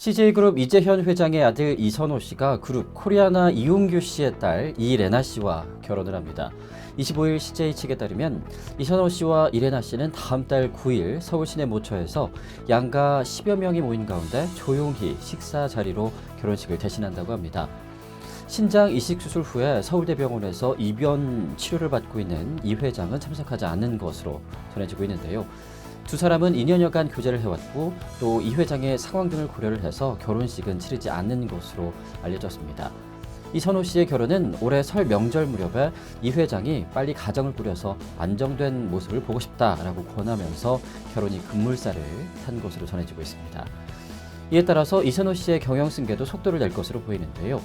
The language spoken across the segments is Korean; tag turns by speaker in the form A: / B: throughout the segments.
A: CJ그룹 이재현 회장의 아들 이선호 씨가 그룹 코리아나 이용규 씨의 딸 이레나 씨와 결혼을 합니다. 25일 CJ 측에 따르면 이선호 씨와 이레나 씨는 다음 달 9일 서울 시내 모처에서 양가 10여 명이 모인 가운데 조용히 식사 자리로 결혼식을 대신한다고 합니다. 신장 이식 수술 후에 서울대병원에서 입원 치료를 받고 있는 이 회장은 참석하지 않는 것으로 전해지고 있는데요. 두 사람은 2년여간 교제를 해왔고 또 이 회장의 상황 등을 고려를 해서 결혼식은 치르지 않는 것으로 알려졌습니다. 이선호 씨의 결혼은 올해 설 명절 무렵에 이 회장이 빨리 가정을 꾸려서 안정된 모습을 보고 싶다라고 권하면서 결혼이 급물살을 탄 것으로 전해지고 있습니다. 이에 따라서 이선호 씨의 경영 승계도 속도를 낼 것으로 보이는데요.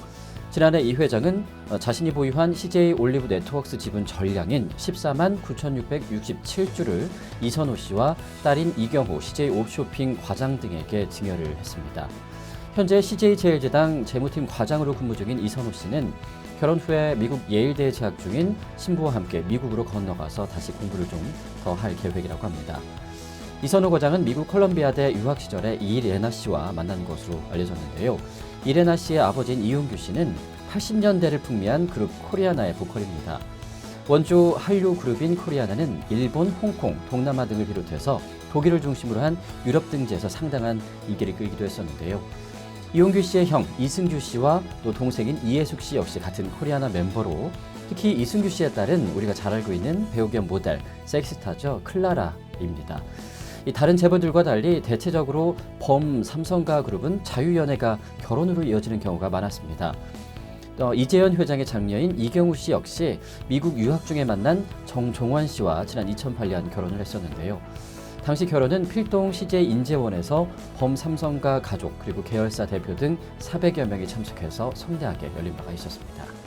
A: 지난해 이 회장은 어, 자신이 보유한 CJ 올리브 네트워크스 지분 전량인 14만 9,667주를 이선호 씨와 딸인 이경호 CJ 옵쇼핑 과장 등에게 증여를 했습니다. 현재 CJ 제일제당 재무팀 과장으로 근무 중인 이선호 씨는 결혼 후에 미국 예일대에 재학 중인 신부와 함께 미국으로 건너가서 다시 공부를 좀 더 할 계획이라고 합니다. 이선호 과장은 미국 컬럼비아대 유학 시절에 이레나 씨와 만난 것으로 알려졌는데요. 이레나 씨의 아버지인 이용규 씨는 80년대를 풍미한 그룹 코리아나의 보컬입니다. 원조 한류 그룹인 코리아나는 일본, 홍콩, 동남아 등을 비롯해서 독일을 중심으로 한 유럽 등지에서 상당한 인기를 끌기도 했었는데요. 이용규 씨의 형 이승규 씨와 또 동생인 이혜숙 씨 역시 같은 코리아나 멤버로 특히 이승규 씨의 딸은 우리가 잘 알고 있는 배우 겸 모델 섹시스타죠 클라라입니다. 이 다른 재벌들과 달리 대체적으로 범 삼성가 그룹은 자유연애가 결혼으로 이어지는 경우가 많았습니다. 어, 이재현 회장의 장녀인 이경우 씨 역시 미국 유학 중에 만난 정종원 씨와 지난 2008년 결혼을 했었는데요. 당시 결혼은 필동 CJ 인재원에서 범 삼성가 가족 그리고 계열사 대표 등 400여 명이 참석해서 성대하게 열린 바가 있었습니다.